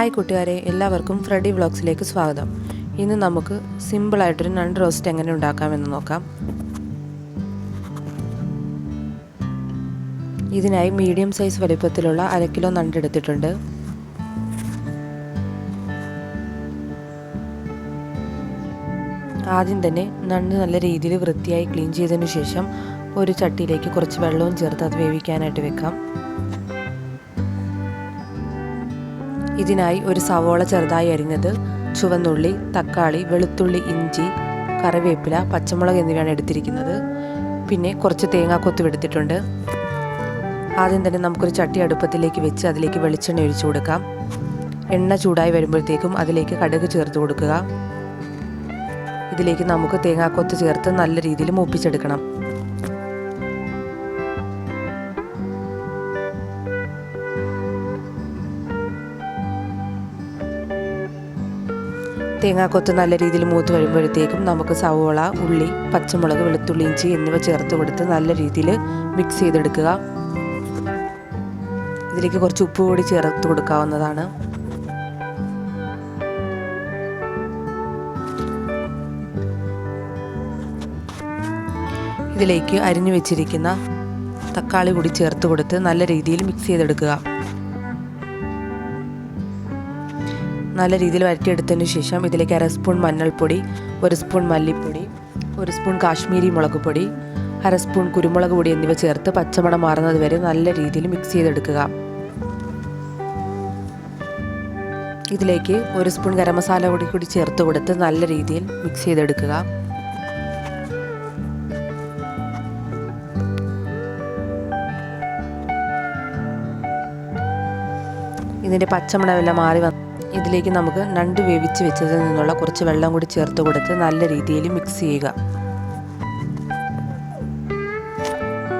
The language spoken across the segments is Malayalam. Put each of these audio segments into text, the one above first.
ഹായ് കൂട്ടുകാരെ. എല്ലാവർക്കും ഫ്രെഡി വ്ളോഗ്സിലേക്ക് സ്വാഗതം. ഇന്ന് നമുക്ക് സിമ്പിളായിട്ടൊരു നണ്ട് റോസ്റ്റ് എങ്ങനെ ഉണ്ടാക്കാമെന്ന് നോക്കാം. ഇതിനായി മീഡിയം സൈസ് വലിപ്പത്തിലുള്ള അര കിലോ നണ്ട് എടുത്തിട്ടുണ്ട്. ആദ്യം തന്നെ നണ്ട് നല്ല രീതിയിൽ വൃത്തിയായി ക്ലീൻ ചെയ്തതിനു ശേഷം ഒരു ചട്ടിയിലേക്ക് കുറച്ച് വെള്ളവും ചേർത്ത് അത് വേവിക്കാനായിട്ട് വെക്കാം. ഇതിനായി ഒരു സവോള ചെറുതായി അരിഞ്ഞത് ചുവന്നുള്ളി തക്കാളി വെളുത്തുള്ളി ഇഞ്ചി കറിവേപ്പില പച്ചമുളക് എന്നിവയാണ് എടുത്തിരിക്കുന്നത്. പിന്നെ കുറച്ച് തേങ്ങാക്കൊത്തും എടുത്തിട്ടുണ്ട്. ആദ്യം തന്നെ നമുക്കൊരു ചട്ടി അടുപ്പത്തിലേക്ക് വെച്ച് അതിലേക്ക് വെളിച്ചെണ്ണ ഒഴിച്ചു കൊടുക്കാം. എണ്ണ ചൂടായി വരുമ്പോഴത്തേക്കും അതിലേക്ക് കടുക് ചേർത്ത് കൊടുക്കുക. ഇതിലേക്ക് നമുക്ക് തേങ്ങാക്കൊത്ത് ചേർത്ത് നല്ല രീതിയിൽ മൂപ്പിച്ചെടുക്കണം. തേങ്ങാക്കൊത്ത് നല്ല രീതിയിൽ മൂത്ത് കഴിയുമ്പോഴത്തേക്കും നമുക്ക് സവോള ഉള്ളി പച്ചമുളക് വെളുത്തുള്ളി ഇഞ്ചി എന്നിവ ചേർത്ത് കൊടുത്ത് നല്ല രീതിയിൽ മിക്സ് ചെയ്തെടുക്കുക. ഇതിലേക്ക് കുറച്ച് ഉപ്പ് കൂടി ചേർത്ത് കൊടുക്കാവുന്നതാണ്. ഇതിലേക്ക് അരിഞ്ഞു വെച്ചിരിക്കുന്ന തക്കാളി കൂടി ചേർത്ത് കൊടുത്ത് നല്ല രീതിയിൽ മിക്സ് ചെയ്തെടുക്കുക. നല്ല രീതിയിൽ വരട്ടിയെടുത്തതിന് ശേഷം ഇതിലേക്ക് അര സ്പൂൺ മഞ്ഞൾപ്പൊടി ഒരു സ്പൂൺ മല്ലിപ്പൊടി ഒരു സ്പൂൺ കാശ്മീരി മുളക് പൊടി അര സ്പൂൺ കുരുമുളക് പൊടി എന്നിവ ചേർത്ത് പച്ചമണം മാറുന്നത് വരെ നല്ല രീതിയിൽ മിക്സ് ചെയ്തെടുക്കുക. ഇതിലേക്ക് ഒരു സ്പൂൺ ഗരം മസാല പൊടി കൂടി ചേർത്ത് കൊടുത്ത് നല്ല രീതിയിൽ മിക്സ് ചെയ്തെടുക്കുക. ഇതിന്റെ പച്ചമണമെല്ലാം മാറി വന്ന് ഇതിലേക്ക് നമുക്ക് നണ്ട് വേവിച്ച് വെച്ചതിൽ നിന്നുള്ള കുറച്ച് വെള്ളം കൂടി ചേർത്ത് കൊടുത്ത് നല്ല രീതിയിൽ മിക്സ് ചെയ്യുക.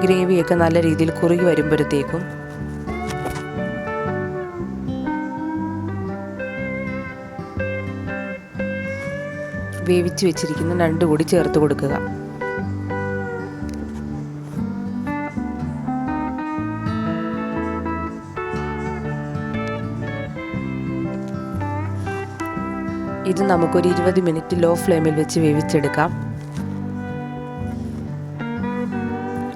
ഗ്രേവിയൊക്കെ നല്ല രീതിയിൽ കുറുകി വരുമ്പോഴത്തേക്കും വേവിച്ച് വെച്ചിരിക്കുന്ന നണ്ട് കൂടി ചേർത്ത് കൊടുക്കുക. ഇത് നമുക്കൊരു ഇരുപത് മിനിറ്റ് ലോ ഫ്ലെയിമിൽ വെച്ച് വേവിച്ചെടുക്കാം.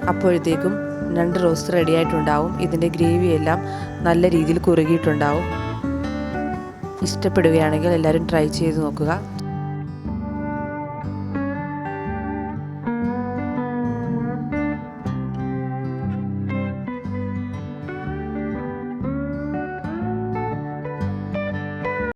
അപ്പോഴത്തേക്കും രണ്ട് റോസ്റ്റ് റെഡി ആയിട്ടുണ്ടാവും. ഇതിന്റെ ഗ്രേവി എല്ലാം നല്ല രീതിയിൽ കുറുകിയിട്ടുണ്ടാവും. ഇഷ്ടപ്പെടുകയാണെങ്കിൽ എല്ലാവരും ട്രൈ ചെയ്ത് നോക്കുക.